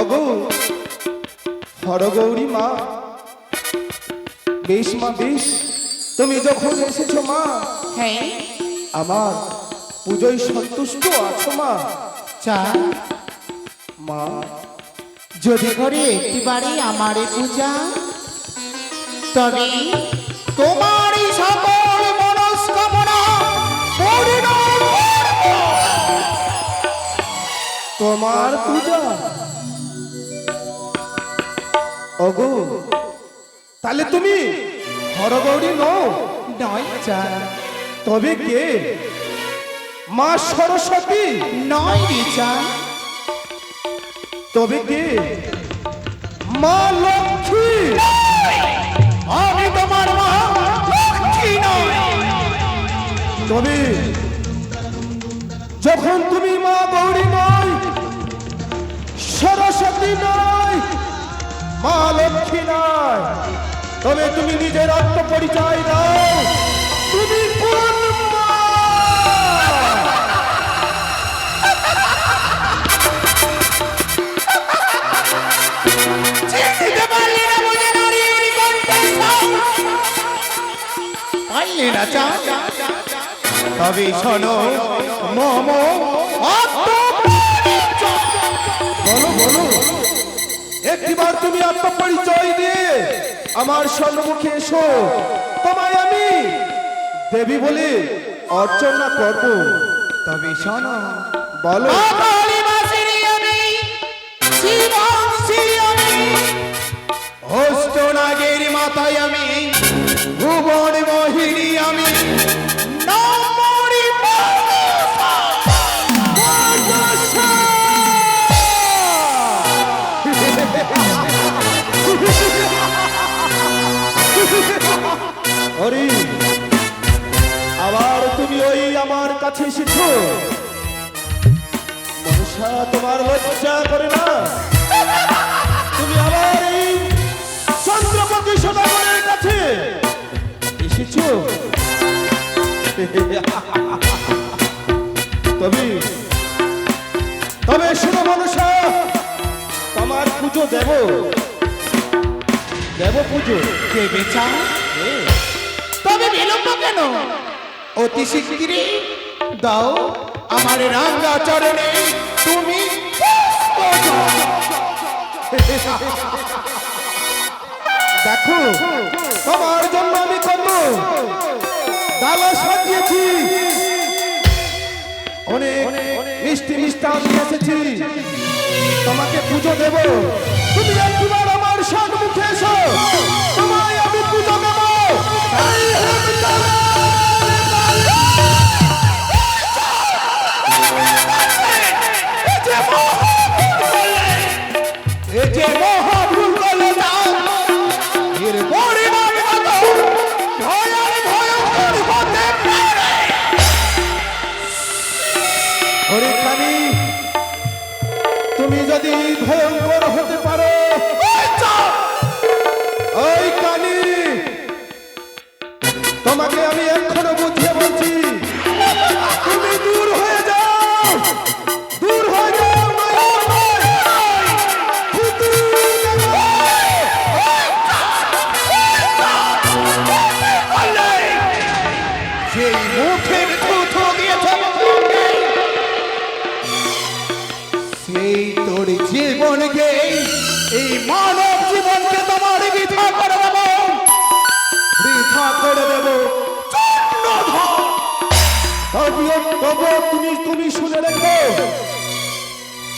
অগো হরগৌরী মা বেশ মা বেশ। তুমি যখন এসেছ মা হ্যাঁ। আমার পুজোয় সন্তুষ্ট আছো মা। চা। মা যদি করে একটিবারে আমার পূজা তবে তোমার সকল মনস্কামনা পূর্ণ তোমার পূজা অগো তাহলে তুমি হরগৌরী নও? নয় চা তবে কে? মা সরস্বতী? নয় চা তবে কে? মা লক্ষ্মী? আমি তোমার মা লক্ষ্মী নয় তবে যখন তুমি মা গৌরী নয় সরস্বতী নয়। মা লক্ষ্মী নয়। তবে তুমি নিজের আত্মপরিচয় দাও। তুমি তবে শোনো মম বলো বলো। একটিবার তুমি আত্মপরিচয় দিয়ে আমার সম্মুখে এসো। তোমায় আমি দেবী বলে অর্চনা করব। তবে শোনো বলো। হস্ত নাগের মাথায় আমি লজ্জা করে না? তুমি আবার এই চন্দ্রপতি সদাগরের কাছে এসেছ? তবে তবে শুনো তোমার পুজো দেব। দেব পুজো। দেবে চা? তবে বিলম্ব কেন? অতি শিগগিরই দাও। আমার রাঙ্গা চরণে তুমি। দেখো, তোমার জন্য আমি কত ডালা সাজিয়েছি। অনেক মিষ্টি মিষ্টান এসেছি। তোমাকে পুজো দেব। তুমি একবার আমার সম্মুখে এসো। তোমায় আমি পুজো দেব।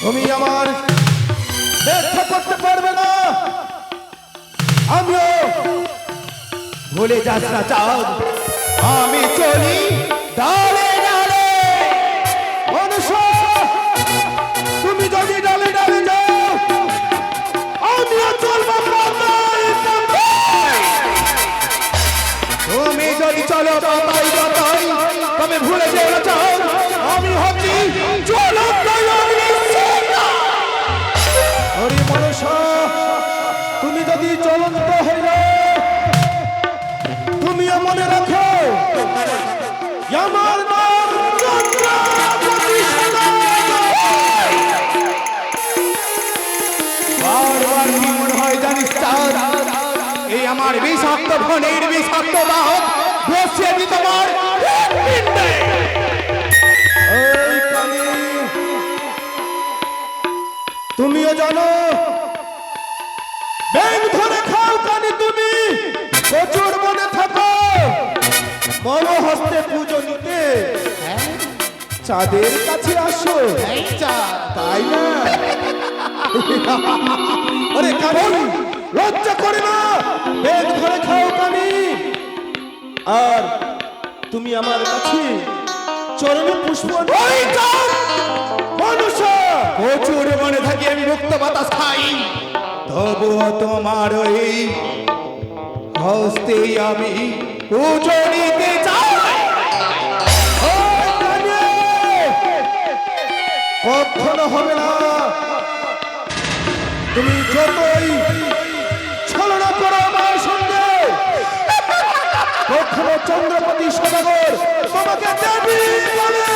তুমি আমার ব্যর্থ করতে পারবে না। আমিও ভুলে যাস না চাঁদ। আমি চলি ডালে আমার বিষাক্ত ধনের বিষাক্ত বাহক বসে আমি তোমার তুমিও জানো ব্যাং ধরে খাও কানি তুমি প্রচুর মনে থাকো। মম হস্তে পুজো নিতে চাঁদের কাছে আসো। চাঁদ তাই না? আরে কারণ লজ্জা করে না? ব্যাগ ধরে খাও কানি আর তুমি আমার কাছে চরণে পুষ্প ওই মনুষ্য! প্রচুর মনে থাকি আমি মুক্ত বাতাস খাই। তবুও তোমার এই হস্তে আমি পুজো নিতে চাই। ওই! কখনো হবে না। তুমি যতই কখনো চন্দ্রপতি সদাগর তোমাকে দেবী বলে।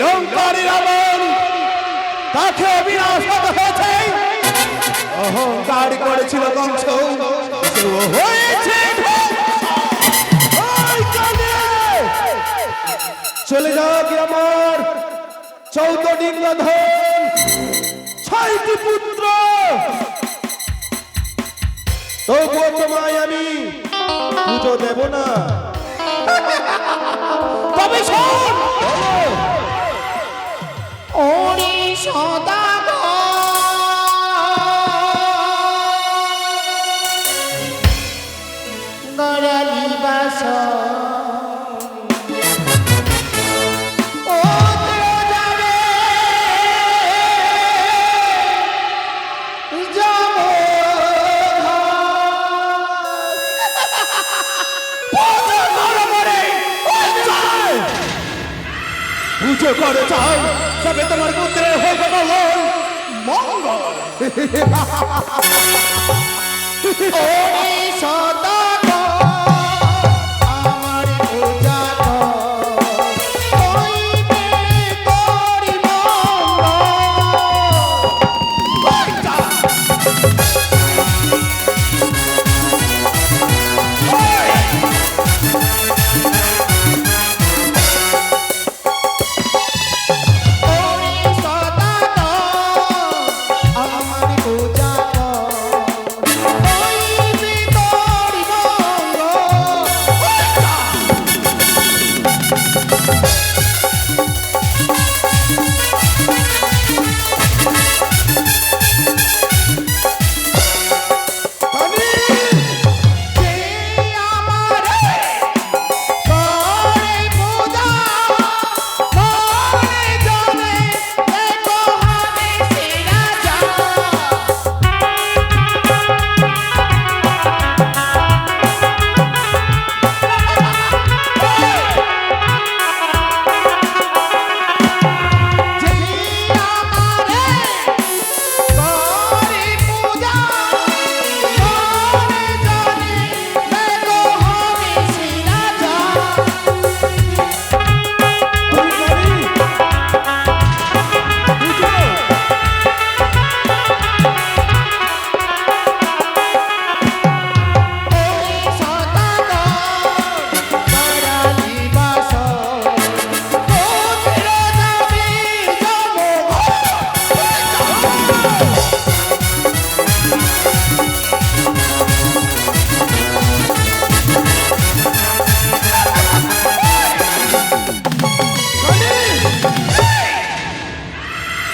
লঙ্কারী রাবণ তাকে বিনাশ হতে হয়েছে অহংকার করেছিল কংস। হয়েছে। চলে যাও কি আমার? চৌদ্দ ডিঙ্গধন ছয়টি পুত্র। তবুও তোমায় আমি পুজো দেব না। তবে শোন। ওরে সদাগর পুজো করে চাও তবে তোমার পুত্রের হোক মঙ্গল। মঙ্গল ওরে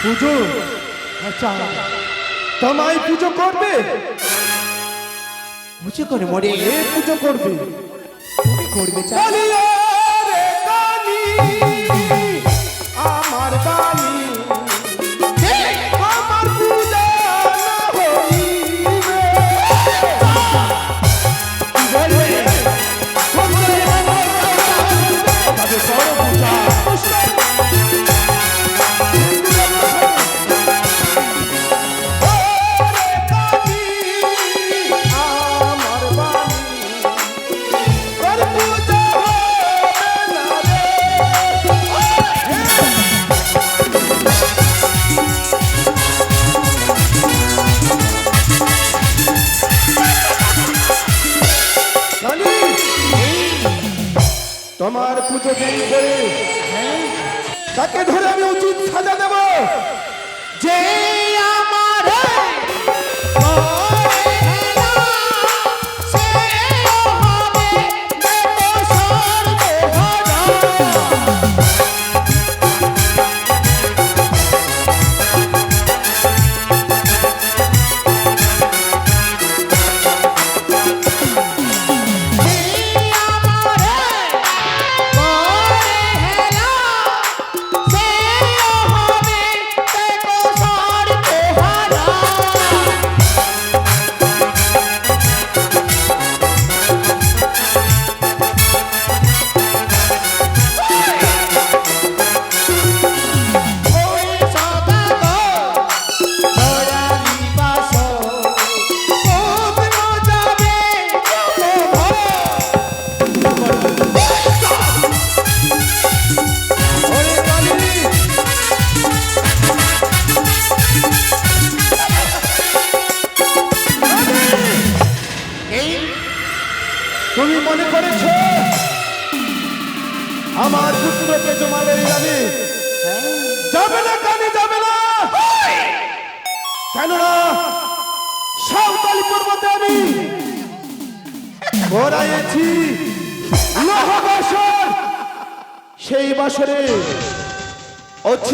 পুজো? আচ্ছা। তোমায় পুজো করবে? মুছে করে মরে। এ পুজো করবে। করবে চাই।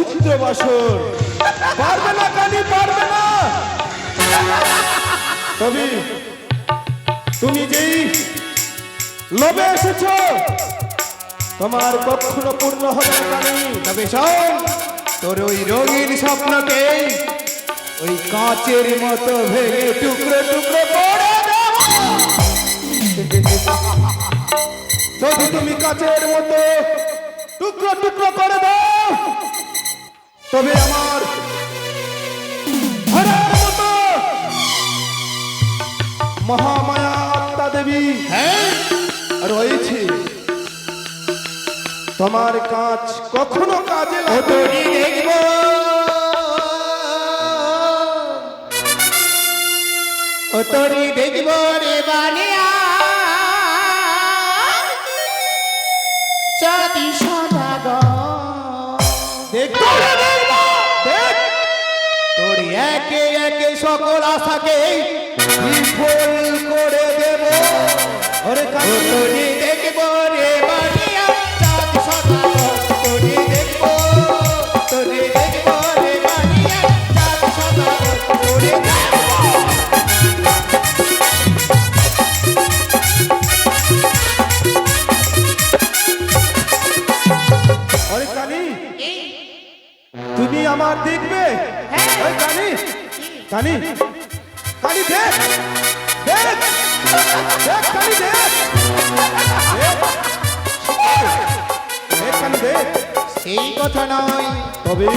অছিদ্র বাসর। পারবে না কানি, পারবে না। তবে তুমি যেই লোভে এসেছ, তোমার কখনো পূর্ণ হবে কানি তবে শোন, তোর ওই রঙিন স্বপ্নকে ওই কাঁচের মতো ভেঙে টুকরো টুকরো করে যদি তুমি কাঁচের মতো টুকরো টুকরো করে দাও তবে আমার মহামায়া আত্মা দেবী হ্যাঁ। রয়েছে। তোমার কাজ কখনো কাজে লাগবে দেখব। ও তোরই দেখব রে বানিয়া চাঁদি সকল আশাকে বিফল করে দেব। ওরে কালী কালী দেখ দেখ দেখ কালী দেখ কালী দেখ সেই কথা নয়। তবে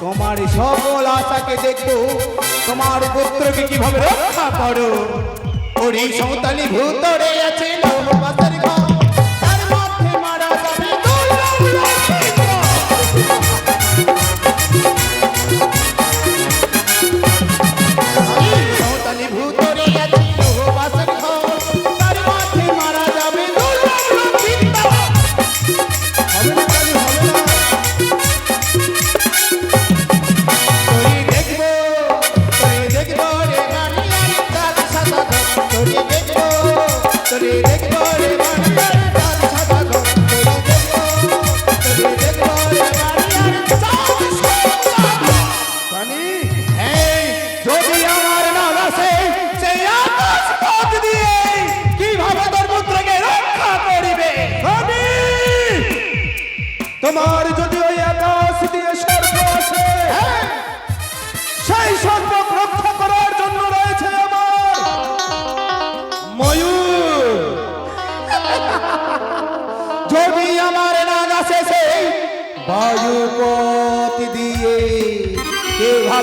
তোমার সকল আশাকে দেখব। তোমার পুত্রকে কীভাবে রক্ষা করো? ওর এই সন্তানি ভূতরে আছে Maria, salve, salve.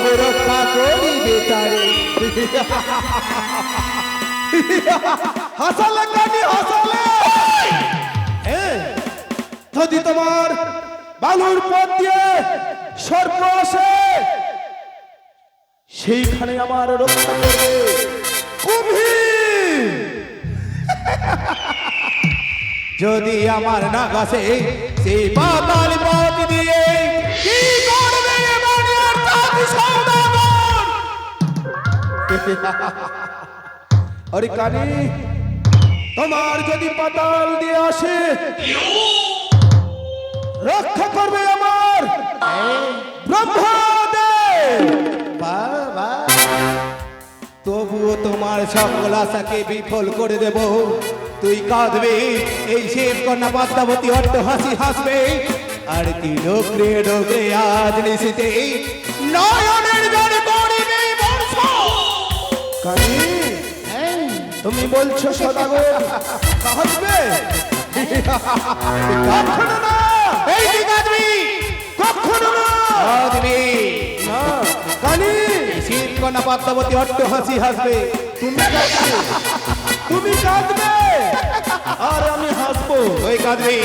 কীভাবে রক্ষা করিবে তারে। হাসালে কানি হাসালে যদি তোমার বালুর পথ দিয়ে সর্প আসে, সেইখানে আমার রক্ষা করবে যদি আমার নাগ আসে, সেই পাতাল পথ দিয়ে কি আরে কানি, তোমার যদি পাতাল দিয়ে আসে, রক্ষা করবে আমার তবুও তোমার সকল আশাকে বিফল করে দেব। তুই কাঁদবে, এই শিব কন্যা পদ্মাবতী অট্ট হাসি হাসবে। আর কি ডোকরে ডোকরে আজ নিশিতে নয়নের জল করিবে বর্ষ। কানি তুমি বলছো সদাগর। হাসবে কখনো না। এই তুই কাঁদবি। কখনো না। কাঁদবি। না। কানি শিব কন্যা পদ্মাবতী অট্ট হাসি হাসবে। তুমি কাঁদবে। তুমি কাঁদবে। আর আমি হাসবো। ওই কাঁদবি।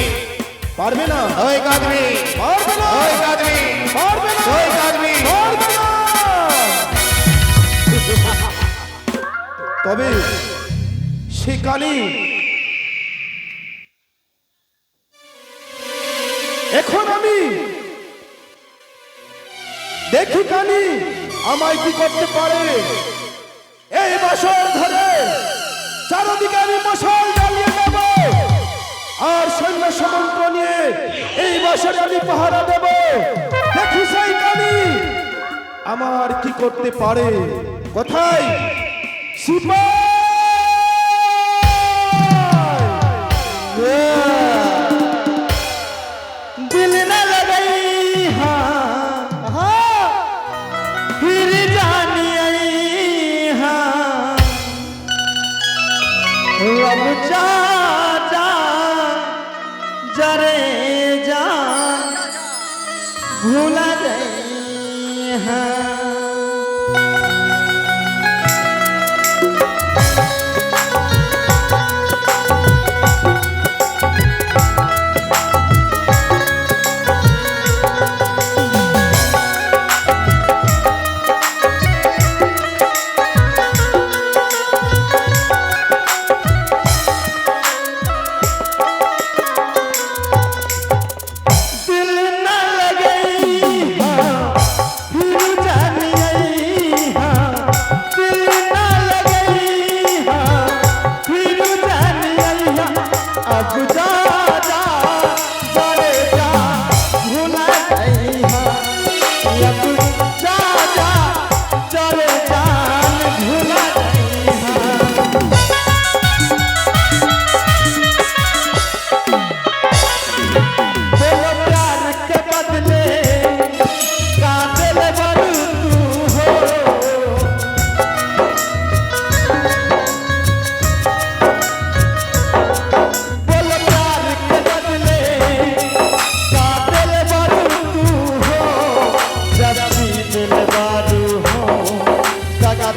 পারবে না। ওই কাঁদবি পারবে না। ওই কাঁদবি পারবে না। ওই কাঁদবি পারবে না। তবে সে কালী এখন আমি দেখি কানি আমায় কি করতে পারে। এই বছর ধরে চারদিকে আমি মশাল আর সৈন্য সমন্ত্র নিয়ে এই মাসে আমি পাহারা দেব। দেখি সেই কালি। আমার কি করতে পারে? কোথায়? সিপাই!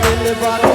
দিল বারো